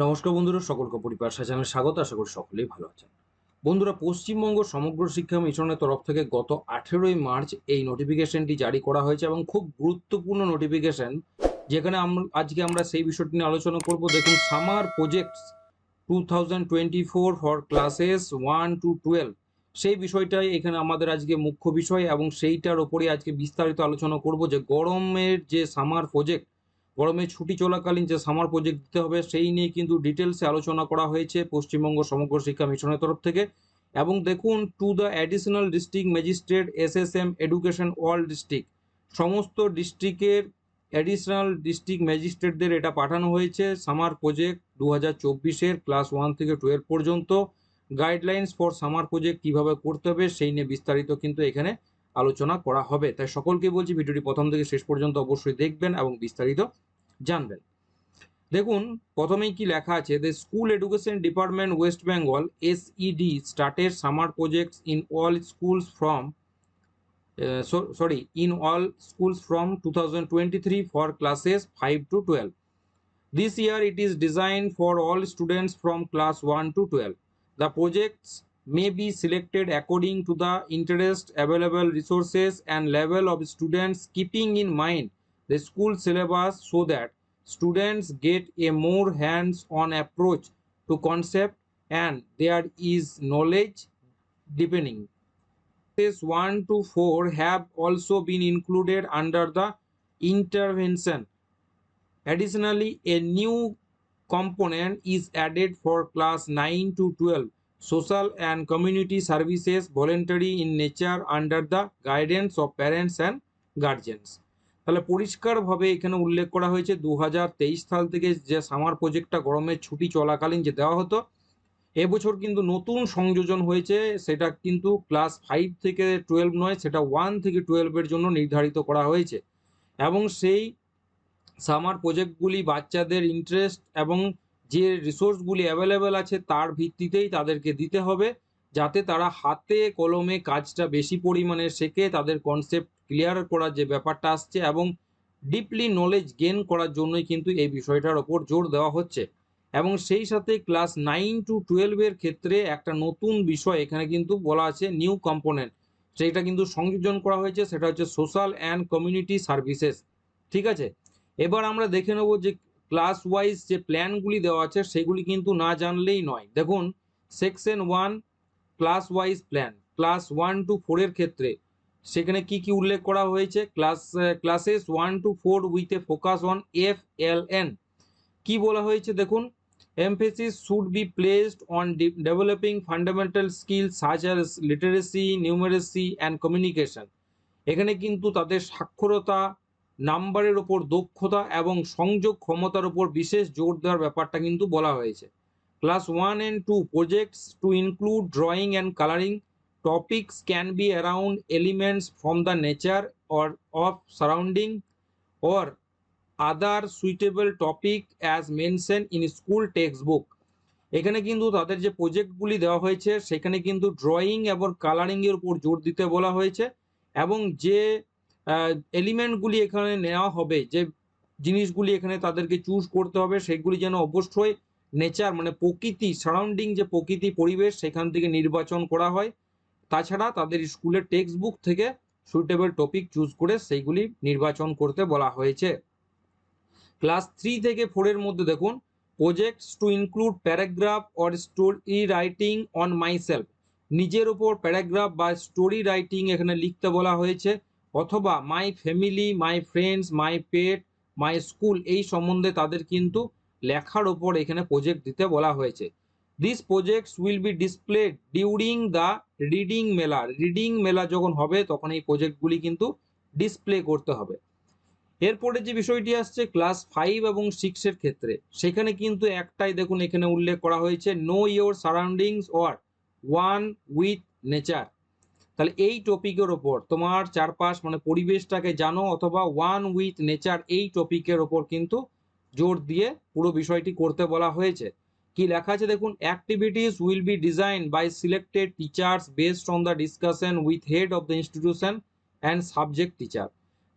নমস্কার বন্ধুরা, সকলকে পরিবার সাজানো স্বাগত, আশা করি সকলেই ভালো আছেন। বন্ধুরা, পশ্চিমবঙ্গ সমগ্র শিক্ষা মিশনের তরফ থেকে গত আঠেরোই মার্চ এই নোটিফিকেশনটি জারি করা হয়েছে এবং খুব গুরুত্বপূর্ণ নোটিফিকেশন যেখানে আজকে আমরা সেই বিষয়টি নিয়ে আলোচনা করব। দেখুন summer projects two thousand twenty four for classes one to twelve সেই বিষয়টাই এখানে আমাদের আজকে মুখ্য বিষয় এবং সেইটার ওপরে আজকে বিস্তারিত আলোচনা করব যে গরমের যে সামার প্রজেক্ট গরমের ছুটি চলাকালীন যে সামার প্রজেক্ট দিতে হবে, সেই নিয়ে কিন্তু ডিটেলসে আলোচনা করা হয়েছে পশ্চিমবঙ্গ সমগ্র শিক্ষা মিশনের তরফ থেকে। এবং দেখুন to the additional district magistrate S S M education all district সমস্ত ডিস্ট্রিক্টের অ্যাডিশনাল ডিস্ট্রিক্ট ম্যাজিস্ট্রেটদের এটা পাঠানো হয়েছে সামার প্রজেক্ট দু হাজার চব্বিশের ক্লাস ওয়ান থেকে টুয়েলভ পর্যন্ত। গাইডলাইন্স ফর সামার প্রজেক্ট কীভাবে করতে হবে সেই নিয়ে বিস্তারিত কিন্তু এখানে আলোচনা করা হবে। তাই সকলকে বলছি, ভিডিওটি প্রথম থেকে শেষ পর্যন্ত অবশ্যই দেখবেন এবং বিস্তারিত জানবেন। দেখুন, প্রথমেই কি লেখা আছে the school education department west Bengal S SED স্টার্টের summer projects in all schools from sorry in all schools from two thousand for classes five to twelve this year it is design for all students from class one to twelve the projects may be selected according to the interest available resources and level of students keeping in mind the school syllabus so that students get a more hands-on approach to concept and there is knowledge deepening classes 1 to 4 have also been included under the intervention. Additionally, a new component is added for class 9 to 12 social and community services voluntary in nature under the guidance of parents and guardians তাহলে পরিষ্কারভাবে এখানে উল্লেখ করা হয়েছে দু হাজার তেইশ সাল থেকে যে সামার প্রজেক্টটা গরমের ছুটি চলাকালীন যে দেওয়া হতো, এবছর কিন্তু নতুন সংযোজন হয়েছে, সেটা কিন্তু ক্লাস ফাইভ থেকে টুয়েলভ নয়, সেটা ওয়ান থেকে টুয়েলভের জন্য নির্ধারিত করা হয়েছে। এবং সেই সামার প্রজেক্টগুলি বাচ্চাদের ইন্টারেস্ট এবং যে রিসোর্সগুলি অ্যাভেলেবেল আছে তার ভিত্তিতেই তাদেরকে দিতে হবে, যাতে তারা হাতে কলমে কাজটা বেশি পরিমাণে শেখে, তাদের কনসেপ্ট ক্লিয়ার করার যে ব্যাপারটা আসছে এবং ডিপলি নলেজ গেন করার জন্যই কিন্তু এই বিষয়টার ওপর জোর দেওয়া হচ্ছে। এবং সেই সাথে ক্লাস নাইন টু টুয়েলভের ক্ষেত্রে একটা নতুন বিষয় এখানে কিন্তু বলা আছে নিউ কম্পোনেন্ট সেইটা কিন্তু সংযোজন করা হয়েছে, সেটা হচ্ছে সোশ্যাল অ্যান্ড কমিউনিটি সার্ভিসেস ঠিক আছে? এবার আমরা দেখে নেব যে ক্লাস ওয়াইজ যে প্ল্যানগুলি দেওয়া আছে, সেগুলি কিন্তু না জানলেই নয়। দেখুন section one class wise plan class one to ফোরের ক্ষেত্রে সেখানে কি কি উল্লেখ করা হয়েছে? Class classes one to four with a focus on F L N. কি বলা হয়েছে দেখুন? emphasis should be placed on de- developing fundamental skills such as literacy, numeracy and. এখানে কিন্তু তাদের সাক্ষরতা নাম্বারের ওপর দক্ষতা এবং সংযোগ ক্ষমতার ওপর বিশেষ জোর দেওয়ার ব্যাপারটা কিন্তু বলা হয়েছে। Class one and two projects to include drawing and colouring can be around elements from the nature or of surrounding or other suitable topic as mention in school text book এখানে কিন্তু তাদের যে প্রজেক্টগুলি দেওয়া হয়েছে, সেখানে কিন্তু ড্রয়িং এবং কালারিংয়ের উপর জোর দিতে বলা হয়েছে এবং যে এলিমেন্টগুলি এখানে নেওয়া হবে, যে জিনিসগুলি এখানে তাদেরকে চুজ করতে হবে, সেগুলি যেন অবশ্যই নেচার মানে প্রকৃতি সারাউন্ডিং যে প্রকৃতি পরিবেশ, সেখান থেকে নির্বাচন করা হয়। তাছাড়া তাদের স্কুলের টেক্সট বুক থেকে সুইটেবল টপিক চুজ করে সেইগুলি নির্বাচন করতে বলা হয়েছে। ক্লাস থ্রি থেকে ফোরের মধ্যে দেখুন projects to include paragraph or story writing on myself নিজের ওপর প্যারাগ্রাফ বা স্টোরি রাইটিং এখানে লিখতে বলা হয়েছে, অথবা my family my friends my pet my school এই সম্বন্ধে তাদের কিন্তু লেখার ওপর এখানে প্রজেক্ট দিতে বলা হয়েছে। This projects will be displayed during the reading mela reading mela যখন হবে, তখন এই প্রজেক্টগুলি কিন্তু ডিসপ্লে করতে হবে। এরপরে যে বিষয়টি আসছে ক্লাস ফাইভ এবং সিক্সের ক্ষেত্রে, সেখানে কিন্তু একটাই দেখুন এখানে উল্লেখ করা হয়েছে know your surroundings or one with nature তাহলে এই টপিকের ওপর, তোমার চারপাশ মানে পরিবেশটাকে জানো অথবা ওয়ান উইথ নেচার এই টপিকের ওপর কিন্তু জোর দিয়ে পুরো বিষয়টি করতে বলা হয়েছে। কি লেখা আছে দেখুন? Activities will be design by selected teachers based on the discussion with head of the institution and subject teacher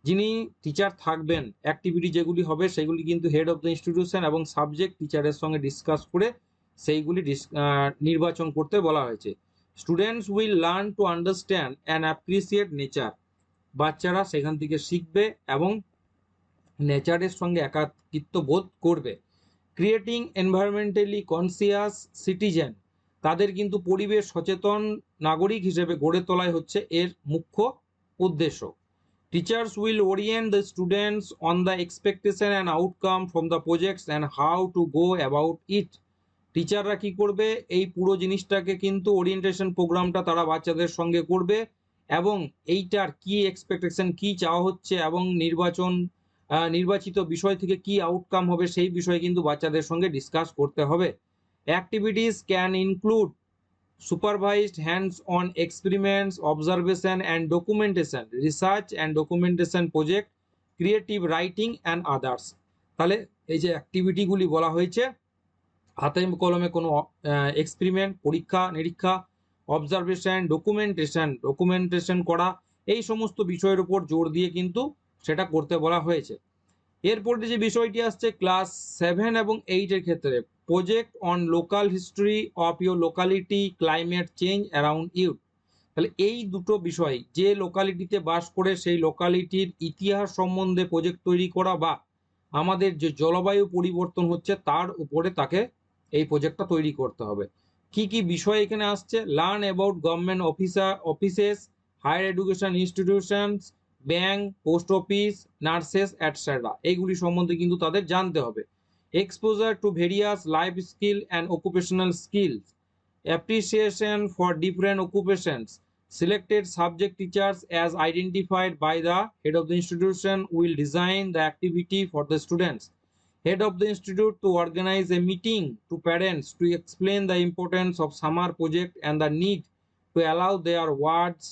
যিনি টিচার থাকবেন অ্যাক্টিভিটি যেগুলি হবে সেগুলি কিন্তু হেড অফ দ্য ইনস্টিটিউশন এবং সাবজেক্ট টিচারের সঙ্গে ডিসকাস করে সেইগুলি নির্বাচন করতে বলা হয়েছে। Students will learn to understand and appreciate nature বাচ্চারা সেখান থেকে শিখবে এবং নেচারের সঙ্গে একাকিত্ব বোধ করবে। ক্রিয়েটিং এনভায়রনমেন্টালি কনসিয়াস সিটিজেন তাদের কিন্তু পরিবেশ সচেতন নাগরিক হিসেবে গড়ে তোলাই হচ্ছে এর মুখ্য উদ্দেশ্য। Teachers will orient the students on the expectation and outcome from the projects and how to go about it টিচাররা কি করবে? এই পুরো জিনিসটাকে কিন্তু ওরিয়েন্টেশন প্রোগ্রামটা তারা বাচ্চাদের সঙ্গে করবে এবং এইটার কি এক্সপেকটেশন কি চাওয়া হচ্ছে এবং নির্বাচন নির্বাচিত বিষয় থেকে কি আউটকাম হবে সেই বিষয়ে কিন্তু বাচ্চাদের সঙ্গে ডিসকাস করতে হবে activities can include supervised hands-on experiments, observation and documentation, research and documentation project, creative writing and others. তাহলে এই যে অ্যাক্টিভিটিগুলি বলা হয়েছে হাতে কলমে কোনো এক্সপেরিমেন্ট পরীক্ষা নিরীক্ষা অবজারভেশন ডকুমেন্টেশন ডকুমেন্টেশন করা এই সমস্ত বিষয়ের উপর জোর দিয়ে কিন্তু সেটা করতে বলা হয়েছে। এরপরে যে বিষয়টি আসছে, ক্লাস সেভেন এবং এইটের ক্ষেত্রে project on local history of your locality climate change around you তাহলে এই দুটো বিষয়, যে লোকালিটিতে বাস করে সেই লোকালিটির ইতিহাস সম্বন্ধে প্রজেক্ট তৈরি করা বা আমাদের যে জলবায়ু পরিবর্তন হচ্ছে, তার উপরে তাকে এই প্রজেক্টটা তৈরি করতে হবে। কি কি বিষয় এখানে আসছে? Learn about government officer offices higher education institutions bank, post office, nurses etcetera এইগুলি সম্বন্ধে কিন্তু তাদের জানতে হবে। Exposure to various life skill and occupational skills appreciation for different occupations selected subject teachers as identified by the head of the institution will design the activity for the students head of the institute to organise a meeting to parents to explain the importance of summer project and the need to allow their wards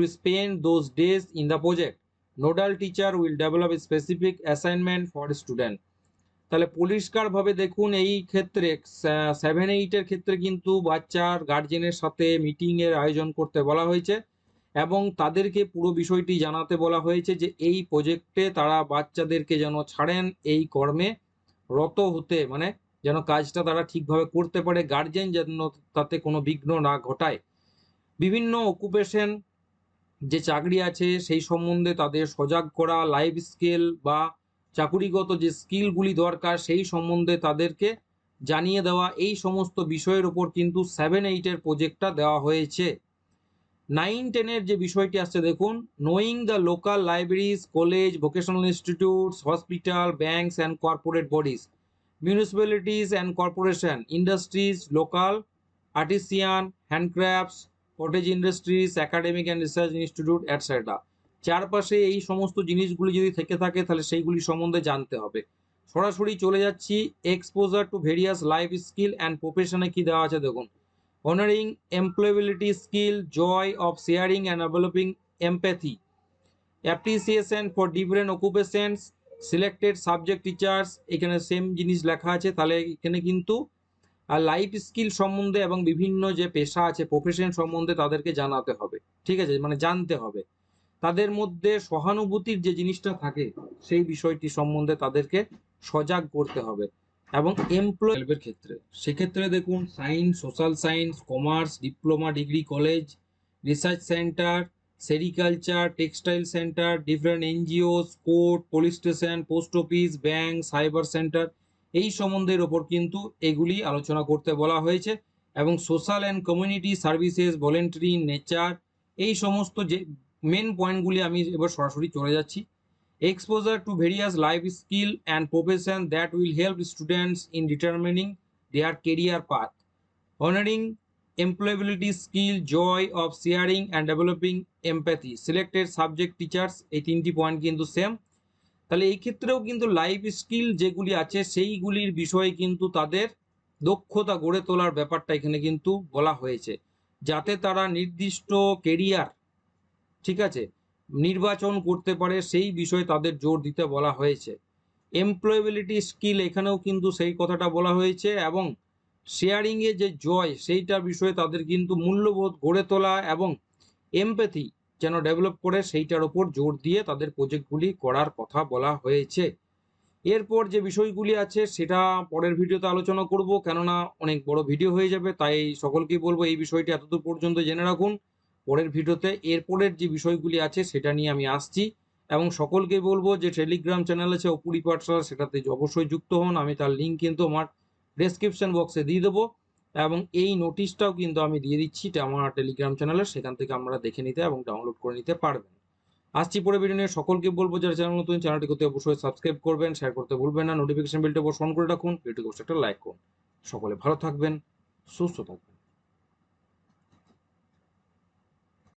to spend those days in the project. Will develop a specific assignment for the student. তাহলে পরিষ্কারভাবে দেখুন, এই ক্ষেত্রে seven এইটের ক্ষেত্রে কিন্তু বাচ্চার গার্জেনের সাথে মিটিং এর আয়োজন করতে বলা হয়েছে এবং তাদেরকে পুরো বিষয়টি জানাতে বলা হয়েছে যে এই প্রজেক্টে তারা বাচ্চাদেরকে যেন ছাড়েন এই কর্মে, রত হতে মানে যেন কাজটা তারা ঠিকভাবে করতে পারে গার্জেন যেন তাতে কোনো বিঘ্ন না ঘটায়। বিভিন্ন অকুপেশন যে চাকরি আছে, সেই সম্বন্ধে তাদের সজাগ করা লাইফ স্কিল বা চাকুরিগত যে স্কিলগুলি দরকার, সেই সম্বন্ধে তাদেরকে জানিয়ে দেওয়া, এই সমস্ত বিষয়ের উপর কিন্তু সেভেন এইটের প্রজেক্টটা দেওয়া হয়েছে। নাইন টেনের যে বিষয়টি আসছে, দেখুন knowing the local libraries college vocational institutes hospital banks and corporate bodies municipalities and corporation industries local artisan handcrafts cottage industries academic and research institute etcetera চারপাশে এই সমস্ত জিনিসগুলি যদি থেকে থাকে, তাহলে সেইগুলি সম্বন্ধে জানতে হবে। সরাসরি চলে যাচ্ছি exposure to various life skill and প্রফেশনে কি দেওয়া আছে দেখুন। Honouring employability skill joy of sharing and developing empathy appreciation for different occupations selected subject teachers এখানে সেম জিনিস লেখা আছে, তাহলে এখানে কিন্তু লাইফ স্কিল সম্বন্ধে এবং বিভিন্ন যে পেশা আছে প্রফেশন সম্বন্ধে তাদেরকে জানাতে হবে। ঠিক আছে? মানে জানতে হবে। তাদের মধ্যে সহানুভূতির যে জিনিসটা থাকে, সেই বিষয়টি সম্বন্ধে তাদেরকে সজাগ করতে হবে এবং এমপ্লয়ের ক্ষেত্রে। সেক্ষেত্রে দেখুন science social science commerce diploma degree college research centre sericulture textile centre different NGO court police station post office bank cyber centre এই সম্বন্ধের ওপর কিন্তু এগুলি আলোচনা করতে বলা হয়েছে এবং social and community services voluntary nature এই সমস্ত যে মেন পয়েন্টগুলি আমি এবার সরাসরি চলে যাচ্ছি। Exposure to various life skill and profession that will help students in determining their career path honouring employability skill joy of sharing and developing empathy selected subject teachers এই তিনটি পয়েন্ট কিন্তু সেম তাহলে এই ক্ষেত্রেও কিন্তু লাইফ স্কিল যেগুলি আছে, সেইগুলির বিষয়ে কিন্তু তাদের দক্ষতা গড়ে তোলার ব্যাপারটা এখানে কিন্তু বলা হয়েছে। যাতে তারা নির্দিষ্ট কেরিয়ার ঠিক আছে, নির্বাচন করতে পারে, সেই বিষয়ে তাদের জোর দিতে বলা হয়েছে। এমপ্লয়েবিলিটি স্কিল এখানেও কিন্তু সেই কথাটা বলা হয়েছে এবং শেয়ারিংয়ে যে জয়, সেইটার বিষয়ে তাদের কিন্তু মূল্যবোধ গড়ে তোলা এবং এমপ্যাথি যেন ডেভেলপ করে সেইটার ওপর জোর দিয়ে তাদের প্রজেক্টগুলি করার কথা বলা হয়েছে। এরপর যে বিষয়গুলি আছে সেটা পরের ভিডিওতে আলোচনা করব, কেননা অনেক বড় ভিডিও হয়ে যাবে, তাই সকলকেই বলব এই বিষয়টি এতদূর পর্যন্ত জেনে রাখুন। পরের ভিডিওতে এরপরের যে বিষয়গুলি আছে সেটা নিয়ে আমি আসছি এবং সকলকে বলব যে টেলিগ্রাম চ্যানেল আছে অপুরি পাঠশালা, সেটাতে অবশ্যই যুক্ত হন, আমি তার লিঙ্ক কিন্তু আমার ডেসক্রিপশন বক্সে দিয়ে দেবো। এবং এই নোটিশটাও কিন্তু আমি দিয়ে দিচ্ছি আমার টেলিগ্রাম চ্যানেলে সেখান থেকে আমরা দেখে নিতে এবং ডাউনলোড করে নিতে পারবেন। আসছি পরে ভিডিও নিয়ে, সকলকে বলব যারা চ্যানেল নতুন চ্যানেলটি করতে অবশ্যই সাবস্ক্রাইব করবেন শেয়ার করতে ভুলবেন না নোটিফিকেশন বেলটা অবশ্যই অন করে রাখুন ভিডিওটি অবশ্যই একটা লাইক করুন। সকলে ভালো থাকবেন, সুস্থ থাকবেন।